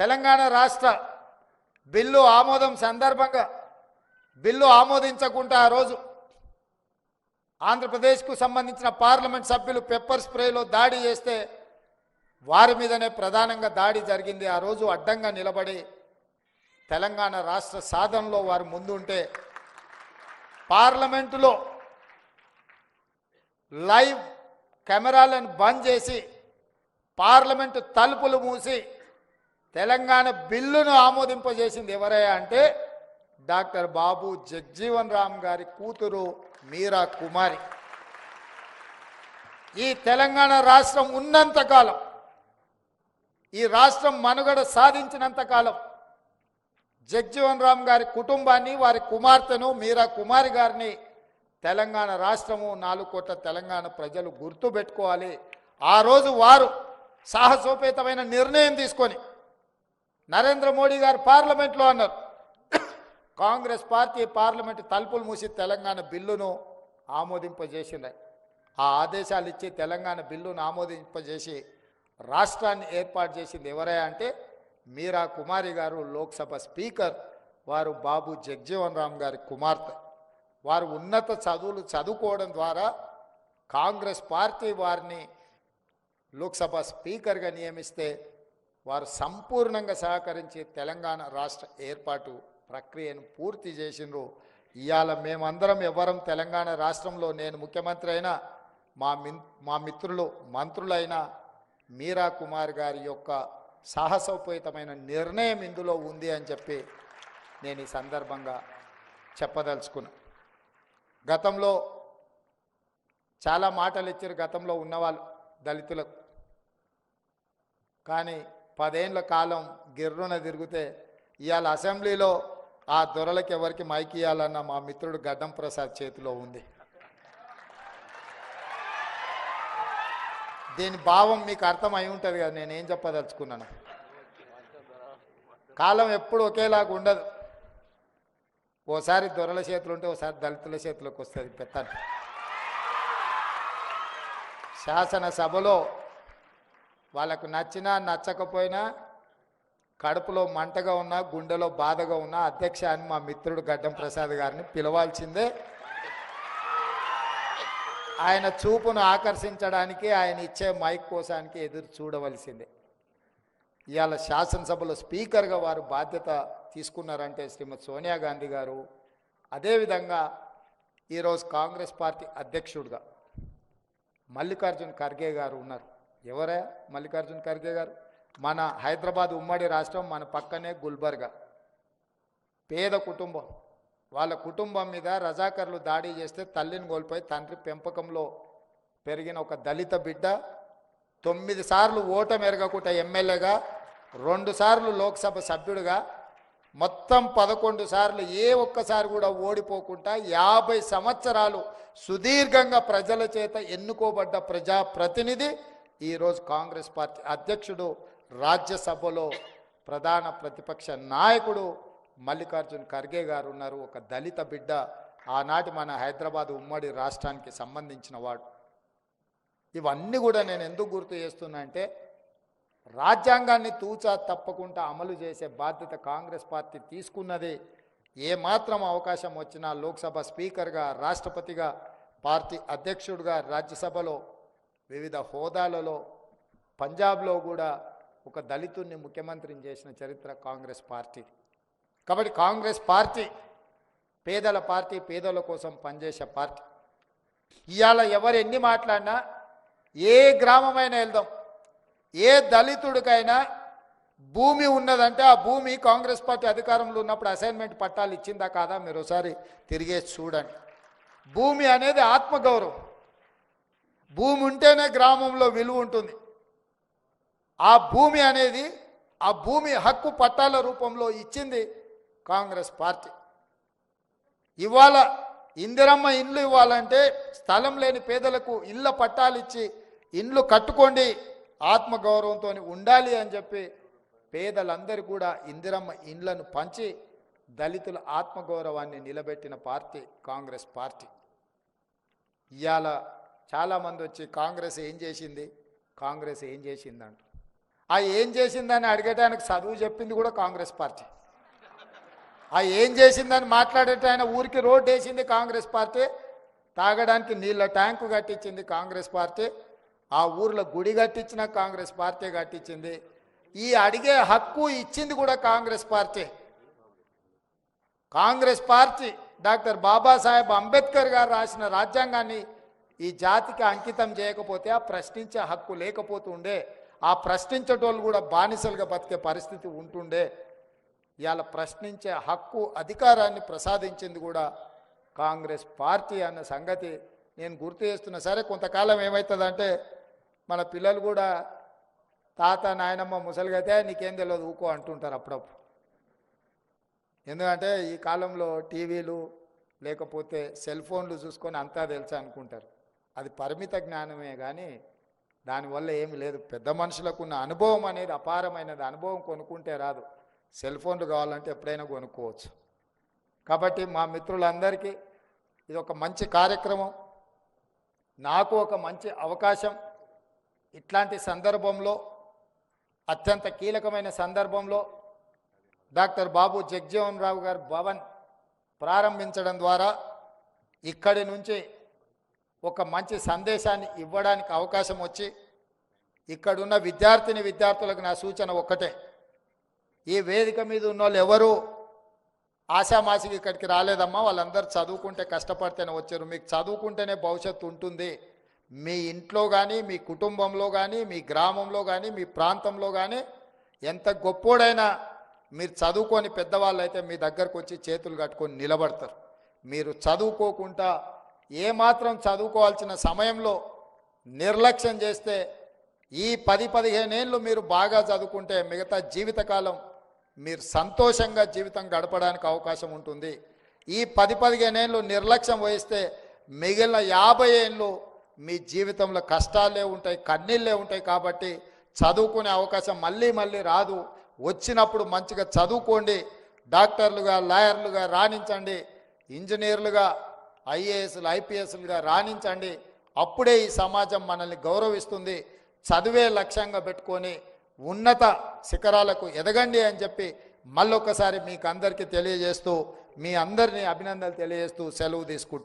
తెలంగాణ రాష్ట్ర బిల్లు ఆమోదం సందర్భంగా బిల్లు ఆమోదించకుండా ఆ రోజు ఆంధ్రప్రదేశ్కు సంబంధించిన పార్లమెంట్ సభ్యులు పెప్పర్ స్ప్రేలో దాడి చేస్తే వారి మీదనే ప్రధానంగా దాడి జరిగింది. ఆ రోజు అడ్డంగా నిలబడి తెలంగాణ రాష్ట్ర సాధనలో వారు ముందుంటే పార్లమెంటులో లైవ్ కెమెరాలను బంద్ చేసి పార్లమెంటు తలుపులు మూసి తెలంగాణ బిల్లును ఆమోదింపజేసింది ఎవరయ్యా అంటే డాక్టర్ బాబు జగ్జీవన్ రామ్ గారి కూతురు మీరా కుమారి. ఈ తెలంగాణ రాష్ట్రం ఉన్నంతకాలం ఈ రాష్ట్రం మనుగడ సాధించినంత కాలం జగ్జీవన్ రామ్ గారి కుటుంబాన్ని వారి కుమార్తెను మీరా కుమారి గారిని తెలంగాణ రాష్ట్రము నాలుగు కోట్ల తెలంగాణ ప్రజలు గుర్తుపెట్టుకోవాలి. ఆ రోజు వారు సాహసోపేతమైన నిర్ణయం తీసుకొని నరేంద్ర మోడీ గారు పార్లమెంట్లో అన్నారు. కాంగ్రెస్ పార్టీ పార్లమెంట్ తలుపులు మూసి తెలంగాణ బిల్లును ఆమోదింపజేసింది. ఆ ఆదేశాలు ఇచ్చి తెలంగాణ బిల్లును ఆమోదింపజేసి రాష్ట్రాన్ని ఏర్పాటు చేసింది ఎవరే అంటే మీరా కుమారి గారు లోక్సభ స్పీకర్ వారు బాబు జగ్జీవన్ రామ్ గారి కుమార్తె. వారు ఉన్నత చదువులు చదువుకోవడం ద్వారా కాంగ్రెస్ పార్టీ వారిని లోక్సభ స్పీకర్గా నియమిస్తే వారు సంపూర్ణంగా సహకరించి తెలంగాణ రాష్ట్ర ఏర్పాటు ప్రక్రియను పూర్తి చేసిండ్రు. ఇవాళ మేమందరం ఎవరం తెలంగాణ రాష్ట్రంలో నేను ముఖ్యమంత్రి అయినా మా మి మా మిత్రులు మంత్రులైనా మీరా కుమార్ గారి యొక్క సాహసోపేతమైన నిర్ణయం ఇందులో ఉంది అని చెప్పి నేను ఈ సందర్భంగా చెప్పదలుచుకున్నా. గతంలో చాలా మాటలు ఇచ్చారు గతంలో ఉన్నవాళ్ళు దళితులకు. కానీ పదేండ్ల కాలం గిర్రున తిరిగితే ఇవాళ అసెంబ్లీలో ఆ దొరలకు ఎవరికి మైక్ ఇవ్వాలన్న మా మిత్రుడు గడ్డం ప్రసాద్ చేతిలో ఉంది. దీని భావం మీకు అర్థం అయి ఉంటుంది కదా నేనేం చెప్పదలుచుకున్నాను? కాలం ఎప్పుడు ఒకేలాగా ఉండదు. ఓసారి దొరల చేతులు ఉంటే ఓసారి దళితుల చేతిలోకి వస్తుంది పెత్తని శాసనసభలో వాళ్ళకు నచ్చినా నచ్చకపోయినా కడుపులో మంటగా ఉన్నా గుండెలో బాధగా ఉన్నా అధ్యక్ష అని మా మిత్రుడు గడ్డం ప్రసాద్ గారిని పిలవాల్సిందే. ఆయన చూపును ఆకర్షించడానికి ఆయన ఇచ్చే మైక్ కోసానికి ఎదురు చూడవలసిందే. ఇవాళ శాసనసభలో స్పీకర్గా వారు బాధ్యత తీసుకున్నారంటే శ్రీమతి సోనియా గాంధీ గారు అదేవిధంగా ఈరోజు కాంగ్రెస్ పార్టీ అధ్యక్షుడిగా మల్లికార్జున్ ఖర్గే గారు ఉన్నారు. ఎవరే? మల్లికార్జున్ ఖర్గే గారు. మన హైదరాబాద్ ఉమ్మడి రాష్ట్రం మన పక్కనే గుల్బర్గా. పేద కుటుంబం. వాళ్ళ కుటుంబం మీద రజాకర్లు దాడి చేస్తే తల్లిని కోల్పోయి తండ్రి పెంపకంలో పెరిగిన ఒక దళిత బిడ్డ తొమ్మిది సార్లు ఓటమి ఎరగకుండా ఎమ్మెల్యేగా రెండు సార్లు లోక్సభ సభ్యుడిగా మొత్తం పదకొండు సార్లు ఏ ఒక్కసారి కూడా ఓడిపోకుండా యాభై సంవత్సరాలు సుదీర్ఘంగా ప్రజల చేత ఎన్నుకోబడ్డ ప్రజా ప్రతినిధి ఈరోజు కాంగ్రెస్ పార్టీ అధ్యక్షుడు రాజ్యసభలో ప్రధాన ప్రతిపక్ష నాయకుడు మల్లికార్జున్ ఖర్గే గారు ఉన్నారు. ఒక దళిత బిడ్డ ఆనాటి మన హైదరాబాద్ ఉమ్మడి రాష్ట్రానికి సంబంధించిన వాడు. ఇవన్నీ కూడా నేను ఎందుకు గుర్తు చేస్తున్నా అంటే రాజ్యాంగాన్ని తూచా తప్పకుండా అమలు చేసే బాధ్యత కాంగ్రెస్ పార్టీ తీసుకున్నది. ఏ మాత్రం అవకాశం వచ్చినా లోక్సభ స్పీకర్గా రాష్ట్రపతిగా పార్టీ అధ్యక్షుడిగా రాజ్యసభలో వివిధ హోదాలలో పంజాబ్లో కూడా ఒక దళితుడిని ముఖ్యమంత్రిని చేసిన చరిత్ర కాంగ్రెస్ పార్టీ. కాబట్టి కాంగ్రెస్ పార్టీ పేదల పార్టీ పేదల కోసం పనిచేసే పార్టీ. ఇవాళ ఎవరు ఎన్ని మాట్లాడినా ఏ గ్రామమైనా వెళ్దాం. ఏ దళితుడికైనా భూమి ఉన్నదంటే ఆ భూమి కాంగ్రెస్ పార్టీ అధికారంలో ఉన్నప్పుడు అసైన్మెంట్ పట్టాలు ఇచ్చిందా కాదా మీరు ఒకసారి తిరిగేసి చూడండి. భూమి అనేది ఆత్మగౌరవం. భూమి ఉంటేనే గ్రామంలో విలువ ఉంటుంది. ఆ భూమి అనేది ఆ భూమి హక్కు పట్టాల రూపంలో ఇచ్చింది కాంగ్రెస్ పార్టీ. ఇవాళ ఇందిరమ్మ ఇండ్లు ఇవ్వాలంటే స్థలం లేని పేదలకు ఇళ్ళ పట్టాలు ఇచ్చి ఇండ్లు కట్టుకోండి ఆత్మగౌరవంతో ఉండాలి అని చెప్పి పేదలందరూ కూడా ఇందిరమ్మ ఇండ్లను పంచి దళితుల ఆత్మగౌరవాన్ని నిలబెట్టిన పార్టీ కాంగ్రెస్ పార్టీ. ఇవాళ చాలామంది వచ్చి కాంగ్రెస్ ఏం చేసింది? కాంగ్రెస్ ఏం చేసింది అంట ఆ ఏం చేసిందని అడిగేటానికి చదువు చెప్పింది కూడా కాంగ్రెస్ పార్టీ. ఆ ఏం చేసిందని మాట్లాడేట ఆయన ఊరికి రోడ్డు వేసింది కాంగ్రెస్ పార్టీ తాగడానికి నీళ్ళ ట్యాంకు కట్టించింది కాంగ్రెస్ పార్టీ ఆ ఊర్లో గుడి కట్టించిన కాంగ్రెస్ పార్టీ కట్టించింది. ఈ అడిగే హక్కు ఇచ్చింది కూడా Congress party. Congress party doctor Babasaheb Ambedkar గారు రాసిన రాజ్యాంగాన్ని ఈ జాతికి అంకితం చేయకపోతే ఆ ప్రశ్నించే హక్కు లేకపోతుండే ఆ ప్రశ్నించేటోళ్ళు కూడా బానిసలుగా బతికే పరిస్థితి ఉంటుండే. ఇవాళ ప్రశ్నించే హక్కు అధికారాన్ని ప్రసాదించింది కూడా కాంగ్రెస్ పార్టీ అన్న సంగతి నేను గుర్తు చేస్తున్నా. సరే కొంతకాలం ఏమవుతుందంటే మన పిల్లలు కూడా తాత నాయనమ్మ ముసలిగైతే నీకేం తెలియదు ఊకో అంటుంటారు అప్పుడప్పుడు. ఎందుకంటే ఈ కాలంలో టీవీలు లేకపోతే సెల్ ఫోన్లు చూసుకొని అంతా తెలుసా అనుకుంటారు. అది పరిమిత జ్ఞానమే కానీ దానివల్ల ఏమి లేదు. పెద్ద మనుషులకు ఉన్న అనుభవం అనేది అపారమైనది. అనుభవం కొనుక్కుంటే రాదు. సెల్ ఫోన్లు కావాలంటే ఎప్పుడైనా కొనుక్కోవచ్చు. కాబట్టి మా మిత్రులందరికీ ఇది ఒక మంచి కార్యక్రమం. నాకు ఒక మంచి అవకాశం. ఇట్లాంటి సందర్భంలో అత్యంత కీలకమైన సందర్భంలో డాక్టర్ బాబు జగ్జీవన్ రావు గారు భవన్ ప్రారంభించడం ద్వారా ఇక్కడి నుంచి ఒక మంచి సందేశాన్ని ఇవ్వడానికి అవకాశం వచ్చి ఇక్కడున్న విద్యార్థిని విద్యార్థులకు నా సూచన ఒక్కటే. ఈ వేదిక మీద ఉన్న వాళ్ళు ఎవరు ఆశామాసికి ఇక్కడికి రాలేదమ్మా వాళ్ళందరూ చదువుకుంటే కష్టపడితేనే వచ్చారు. మీకు చదువుకుంటేనే భవిష్యత్తు ఉంటుంది. మీ ఇంట్లో కానీ మీ కుటుంబంలో కానీ మీ గ్రామంలో కానీ మీ ప్రాంతంలో కానీ ఎంత గొప్పోడైనా మీరు చదువుకొని పెద్దవాళ్ళు అయితే మీ దగ్గరకు వచ్చి చేతులు కట్టుకొని నిలబడతారు. మీరు చదువుకోకుండా ఏమాత్రం చదువుకోవాల్సిన సమయంలో నిర్లక్ష్యం చేస్తే ఈ పది పదిహేను ఏళ్ళు మీరు బాగా చదువుకుంటే మిగతా జీవితకాలం మీరు సంతోషంగా జీవితం గడపడానికి అవకాశం ఉంటుంది. ఈ పది పదిహేను ఏళ్ళు నిర్లక్ష్యం వహిస్తే మిగిలిన యాభై ఏళ్ళు మీ జీవితంలో కష్టాలే ఉంటాయి కన్నీళ్ళే ఉంటాయి కాబట్టి చదువుకునే అవకాశం మళ్ళీ మళ్ళీ రాదు. వచ్చినప్పుడు మంచిగా చదువుకోండి. డాక్టర్లుగా లాయర్లుగా రాణించండి. ఇంజనీర్లుగా ఐఏఎస్లు ఐపీఎస్లుగా రాణించండి. అప్పుడే ఈ సమాజం మనల్ని గౌరవిస్తుంది. చదివే లక్ష్యంగా పెట్టుకొని ఉన్నత శిఖరాలకు ఎదగండి అని చెప్పి మళ్ళొకసారి మీకు అందరికీ తెలియజేస్తూ మీ అందరినీ అభినందనలు తెలియజేస్తూ సెలవు తీసుకుంటున్నాను.